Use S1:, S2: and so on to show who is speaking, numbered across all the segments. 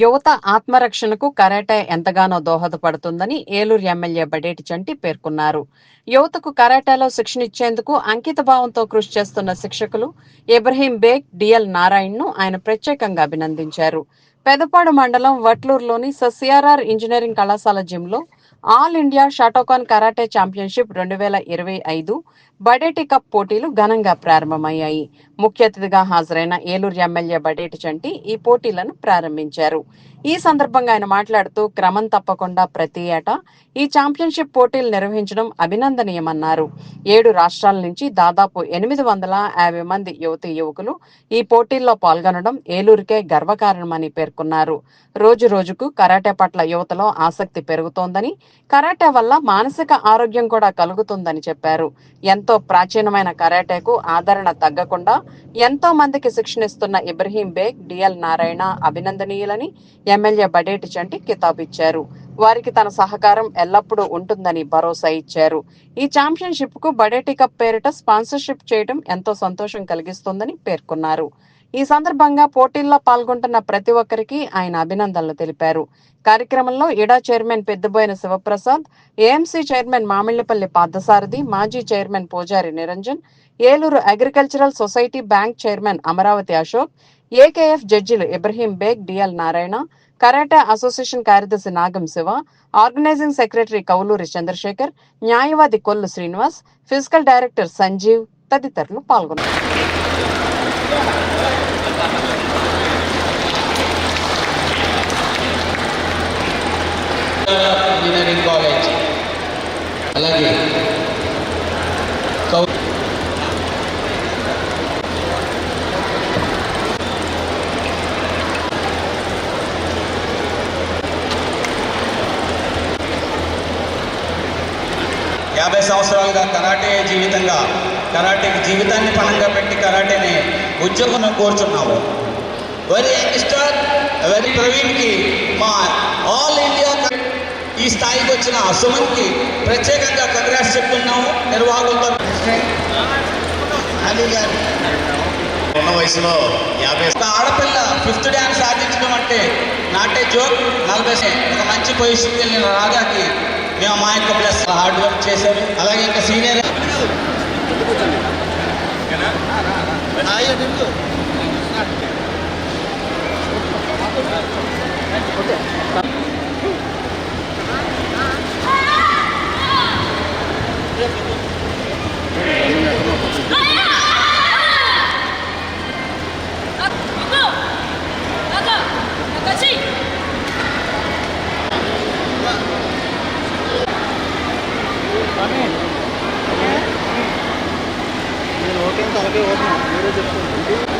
S1: యువత ఆత్మరక్షణకు కరాటే ఎంతగానో దోహదపడుతుందని ఏలూరు ఎమ్మెల్యే బడేటి చంటి పేర్కొన్నారు. యువతకు కరాటేలో శిక్షణ ఇచ్చేందుకు అంకిత భావంతో కృషి చేస్తున్న శిక్షకులు ఇబ్రహీం బేగ్ డిఎల్ నారాయణ్ను ఆయన ప్రత్యేకంగా అభినందించారు. పెదపాడు మండలం వట్లూరులోని ససిఆర్ఆర్ ఇంజనీరింగ్ కళాశాల జిమ్లో all India Shotokan karate championship రెండు వేల ఇరవై ఐదు బడేటి కప్ పోటీలు ఘనంగా ప్రారంభమయ్యాయి. ముఖ్య అతిథిగా హాజరైన ఏలూరు ఎమ్మెల్యే బడేటి చంటి ఈ పోటీలను ప్రారంభించారు. ఈ సందర్భంగా ఆయన మాట్లాడుతూ క్రమం తప్పకుండా ప్రతి ఏటా ఈ ఛాంపియన్షిప్ పోటీలు నిర్వహించడం అభినందనీయమన్నారు. ఏడు రాష్ట్రాల నుంచి దాదాపు ఎనిమిది వందల యాభై మంది యువతి యువకులు ఈ పోటీల్లో పాల్గొనడం ఏలూరుకే గర్వకారణమని పేర్కొన్నారు. రోజు రోజుకు కరాటే పట్ల యువతలో ఆసక్తి పెరుగుతోందని కరాటే వల్ల మానసిక ఆరోగ్యం కూడా కలుగుతుందని చెప్పారు. ఎంతో ప్రాచీనమైన కరాటేకు ఆదరణ తగ్గకుండా ఎంతో మందికి శిక్షణ ఇస్తున్న ఇబ్రహీం బేగ్ డిఎల్ నారాయణ అభినందనీయులని ఎమ్మెల్యే బడేటి చంటి కితాబిచ్చారు. వారికి తన సహకారం ఎల్లప్పుడూ ఉంటుందని భరోసా ఇచ్చారు. ఈ ఛాంపియన్షిప్కు బడేటి కప్ పేరిట స్పాన్సర్షిప్ చేయడం ఎంతో సంతోషం కలిగిస్తుందని పేర్కొన్నారు. ఈ సందర్భంగా పోటీల్లో పాల్గొంటున్న ప్రతి ఒక్కరికి ఆయన అభినందనలు తెలిపారు. కార్యక్రమంలో ఇడా chairman Peddaboina Sivaprasad AMC chairman Mamillapalli Parthasarathi మాజీ chairman Pujari Niranjan Eluru agricultural society bank chairman Amaravati Ashok AKF జడ్జిలు Ibrahim Baig D L Narayana karate association కార్యదర్శి నాగం శివ ఆర్గనైజింగ్ సెక్రటరీ కౌలూరి చంద్రశేఖర్ న్యాయవాది కొల్లు శ్రీనివాస్ ఫిజికల్ డైరెక్టర్ సంజీవ్ తదితరులు పాల్గొన్నారు.
S2: ఇంజనీరింగ్ కాలేజ్ అలాగే యాభై సంవత్సరాలుగా karate జీవితంగా కరాటేకి జీవితాన్ని పణంగా పెట్టి కరాటేని ఉద్యోగం కోరుచున్నాము. వెరీ యంగ్స్టర్ వెరీ ప్రవీణ్కి మా ఆల్ ఇండియా ఈ స్థాయికి వచ్చిన సుమన్కి ప్రత్యేకంగా కంగ్రాట్స్ చెప్తున్నాము నిర్వాహకులతో. అలీ గారు.
S3: ఉన్న వయసులో యాభై
S2: ఆడపిల్ల ఫిఫ్త్ డ్యాన్స్ సాధించడం అంటే నాటే జోక్ నలభై ఒక మంచి పొజిషన్కి వెళ్ళిన రాగాకి మేము మా యొక్క ప్లస్ హార్డ్ వర్క్ చేశారు. అలాగే ఇంకా సీనియర్
S4: 이 가격은 여러
S3: 제품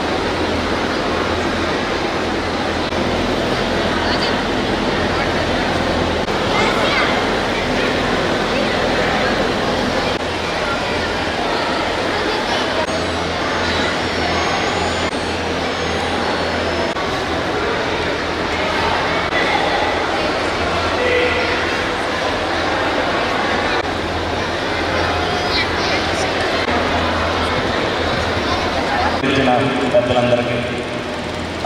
S3: పెద్దలందరికీ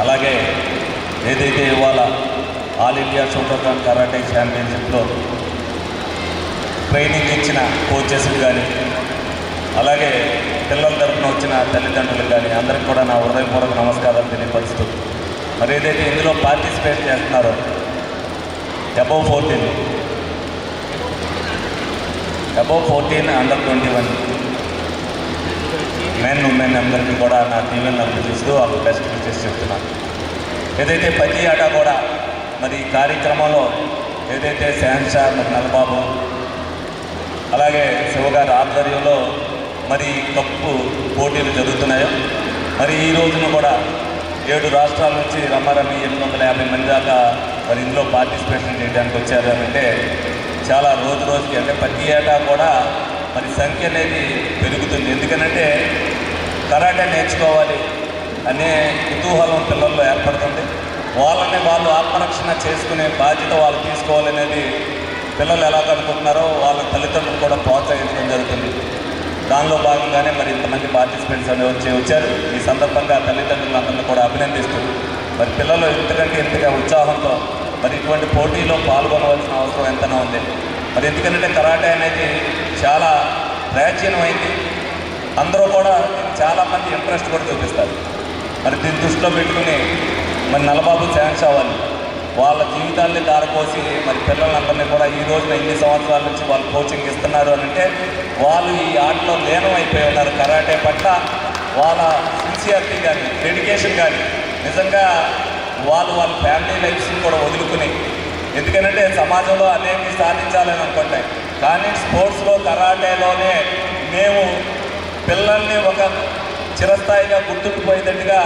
S3: అలాగే ఏదైతే ఇవాళ ఆల్ ఇండియా షోటోకాన్ కరాటే ఛాంపియన్షిప్లో ట్రైనింగ్ ఇచ్చిన కోచెస్కి కానీ అలాగే పిల్లల తరఫున వచ్చిన తల్లిదండ్రులకు కానీ అందరికి కూడా నా హృదయపూర్వక నమస్కారాలు తెలియపరుస్తూ మరి ఏదైతే ఇందులో పార్టిసిపేట్ చేస్తున్నారో above fourteen above fourteen under twenty one men women అందరికీ కూడా నా టీవీని చేస్తూ వాళ్ళకి బెస్ట్ విషెస్ చెప్తున్నాను ఏదైతే ప్రతి ఆట కూడా మరి కార్యక్రమంలో ఏదైతే శాన్షా మరి నల్లబాబు అలాగే శివగారి ఆధ్వర్యంలో మరి కప్పు పోటీలు జరుగుతున్నాయో మరి ఈ రోజున కూడా ఏడు రాష్ట్రాల నుంచి రమారమి ఎనిమిది వందల యాభై మంది దాకా మరి ఇందులో పార్టిసిపేషన్ చేయడానికి వచ్చారు అంటే చాలా రోజు రోజుకి అంటే ప్రతి ఏటా కూడా మరి సంఖ్య అనేది పెరుగుతుంది. ఎందుకనంటే కరాటే నేర్చుకోవాలి అనే కుతూహలం పిల్లల్లో ఏర్పడుతుంది. వాళ్ళని వాళ్ళు ఆత్మరక్షణ చేసుకునే బాధ్యత వాళ్ళు తీసుకోవాలనేది పిల్లలు ఎలా అనుకుంటున్నారో వాళ్ళ తల్లిదండ్రులు కూడా ప్రోత్సహించడం జరుగుతుంది. దానిలో భాగంగానే మరి ఇంతమంది పార్టిసిపెంట్స్ అనేవి వచ్చి వచ్చారు. ఈ సందర్భంగా తల్లిదండ్రులందరినీ కూడా అభినందిస్తూ మరి పిల్లలు ఇంతకంటే ఎంతగా ఉత్సాహంతో మరి ఇటువంటి పోటీలో పాల్గొనవలసిన అవసరం ఎంతనో ఉంది. మరి ఎందుకంటే కరాటే అనేది చాలా ప్రాచీనమైంది. అందరూ కూడా చాలామంది ఇంట్రెస్ట్ కూడా చూపిస్తారు. మరి దీన్ని దృష్టిలో పెట్టుకుని మరి నలబాబు ఛాన్స్ అవ్వాలి. వాళ్ళ జీవితాల్ని దారపోసి మరి పిల్లలందరినీ కూడా ఈ రోజున ఇన్ని సంవత్సరాల నుంచి వాళ్ళు కోచింగ్ ఇస్తున్నారు అని అంటే వాళ్ళు ఈ ఆటలో లీనం అయిపోయి ఉన్నారు. కరాటే పట్ల వాళ్ళ సిన్సియారిటీ కానీ డెడికేషన్ కానీ నిజంగా వాళ్ళు వాళ్ళ ఫ్యామిలీ లైఫ్స్ని కూడా వదులుకుని ఎందుకంటే సమాజంలో అనేవి సాధించాలని అనుకుంటాయి. కానీ స్పోర్ట్స్లో కరాటేలోనే మేము పిల్లల్ని ఒక చిరస్థాయిగా గుర్తుండిపోయేటట్టుగా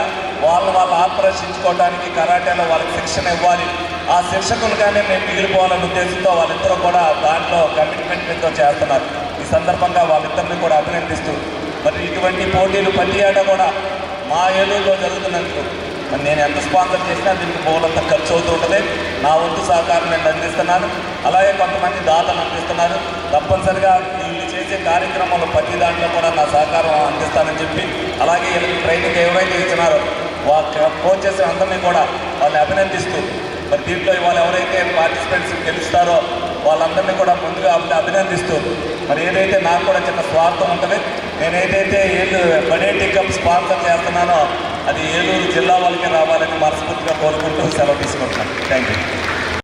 S3: వాళ్ళని వాళ్ళు ఆకర్షించుకోవడానికి కరాటేలో వాళ్ళకి శిక్షణ ఇవ్వాలి. ఆ శిక్షకులుగానే మేము మిగిలిపోవాలనే ఉద్దేశంతో వాళ్ళిద్దరూ కూడా దాంట్లో కమిట్మెంట్ కమిట్మెంట్తో చేస్తున్నారు. ఈ సందర్భంగా వాళ్ళిద్దరిని కూడా అభినందిస్తూ మరి ఇటువంటి పోటీలు ప్రతి ఏటా కూడా మా ఏలూరులో జరుగుతున్నందుకు నేను ఎంత స్పాన్సర్ చేసినా దీనికి బోలంత ఖర్చు అవుతూ ఉంటుంది. నా వంతు సహకారం నేను అందిస్తున్నాను. అలాగే కొంతమంది దాతలు అందిస్తున్నారు. తప్పనిసరిగా వీళ్ళు చేసే కార్యక్రమాలు ప్రతి దాంట్లో కూడా నా సహకారం అందిస్తానని చెప్పి అలాగే వీళ్ళకి ట్రైనింగ్ ఎవరైతే ఇచ్చినారో వాళ్ళ కోచెస్ అందరినీ కూడా వాళ్ళని అభినందిస్తూ మరి దీంట్లో ఇవాళ ఎవరైతే పార్టిసిపెంట్స్ గెలుస్తారో వాళ్ళందరినీ కూడా ముందుగా అభినందిస్తూ మరి ఏదైతే నాకు కూడా చిన్న స్వార్థం ఉంటుంది నేనేదైతే ఏదైతే ఏళ్ళు బడేటి స్పాన్సర్ చేస్తున్నానో అది ఏలూరు జిల్లా వాళ్ళకి రావాలని మనస్ఫూర్తిగా కోరుకుంటూ సెలవు తీసుకుంటున్నాను థ్యాంక్ యూ